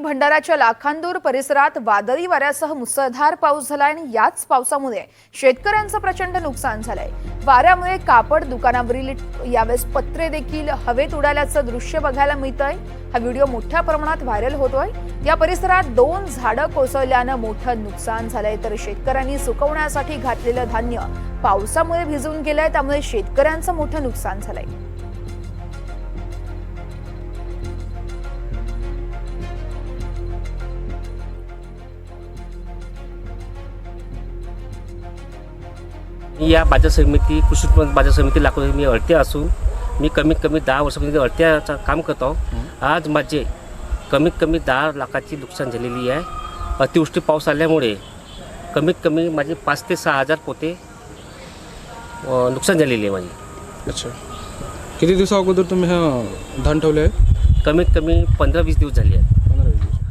भंडाराच्या लाखांदूर परिसरात वादळी वाऱ्यासह मुसळधार पाऊस झाला आणि याच पावसामुळे शेतकऱ्यांचं प्रचंड नुकसान झालंय. वाऱ्यामुळे कापड दुकानावरील यावेळेस पत्रे देखील हवेत उडाल्याचं दृश्य बघायला मिळतंय. हा व्हिडिओ मोठ्या प्रमाणात व्हायरल होतोय. या परिसरात दोन झाडं कोसळल्यानं मोठं नुकसान झालंय. तर शेतकऱ्यांनी सुकवण्यासाठी घातलेलं धान्य पावसामुळे भिजून गेलंय. त्यामुळे शेतकऱ्यांचं मोठं नुकसान झालंय. मी या बाजार समिती कृषी उत्पन्न बाजार समिती लाखो मी अळते असून मी कमीत कमी दहा वर्षापासून अळत्याचं काम करतो आज माझे कमीत कमी दहा लाखाची नुकसान झालेली आहे. अतिवृष्टी पाऊस आल्यामुळे कमीत कमी माझे पाच ते सहा हजार पोते नुकसान झालेली आहे माझी. अच्छा. किती दिवसा अगोदर तुम्ही हा धान ठेवले आहे? कमीत कमी पंधरा वीस दिवस झाले आहेत.